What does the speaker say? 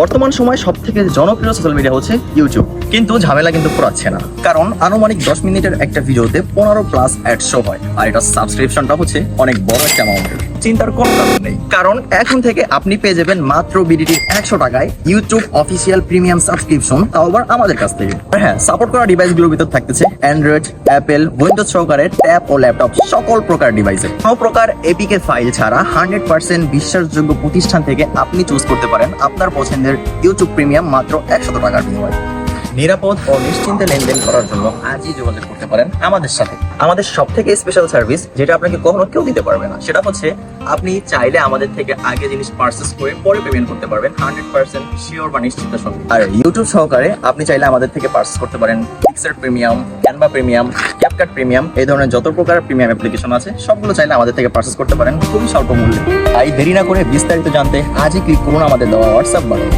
বর্তমান সময় সব থেকে জনপ্রিয় সোশ্যাল মিডিয়া হচ্ছে ইউটিউব কিন্তু ঝামেলা কিন্তু পড়াচ্ছে না। কারণ আনুমানিক দশ মিনিটের একটা ভিডিওতে পনেরো প্লাস অ্যাড শো হয়। আর এটা সাবস্ক্রিপশনটা হচ্ছে অনেক বড় একটা অ্যামাউন্টের চিন্তার কোনো কারণ নেই। কারণ এখন থেকে আপনি পেয়ে যাবেন মাত্র বিডিটির একশো টাকায় ইউটিউব অফিসিয়াল প্রিমিয়াম সাবস্ক্রিপশন তাও আবার আমাদের কাছ থেকে। হ্যাঁ সাপোর্ট করা ডিভাইসগুলোর ভিতর থাকতেছে অ্যান্ড্রয়েড অ্যাপেল উইন্ডোজ সহকারে ট্যাব ও ল্যাপটপ সকল প্রকার ডিভাইসে কোনো প্রকার এপিকে ফাইল ছাড়া হান্ড্রেড পার্সেন্ট বিশ্বাসযোগ্য প্রতিষ্ঠান থেকে আপনি চুজ করতে পারেন আপনার পছন্দের ইউটিউব প্রিমিয়াম মাত্র একশত টাকার বিনিময়ে। নিরাপদ ও নিশ্চিন্তে লেনদেন করার জন্য আজই যোগাযোগ করতে পারেন আমাদের সাথে। আমাদের সব থেকে স্পেশাল সার্ভিস যেটা আপনাকে কখনো কেউ দিতে পারবে না, সেটা হচ্ছে আপনি চাইলে আমাদের থেকে আগে জিনিস পার্সেস করে পরে পেমেন্ট করতে পারবেন হান্ড্রেড পার্সেন্ট শিওর বা নিশ্চিন্তের সঙ্গে আর ইউটিউব সহকারে আপনি চাইলে আমাদের থেকে পার্সেস করতে পারেন Picsart premium Canva premium CapCut premium এই ধরনের যত প্রকার প্রিমিয়াম অ্যাপ্লিকেশন আছে, সবগুলো চাইলে আমাদের থেকে পার্সেস করতে পারেন খুবই স্বল্প মূল্যে। তাই দেরি না করে বিস্তারিত জানতে আজই ক্লিক করুন আমাদের দেওয়া হোয়াটসঅ্যাপ বাটন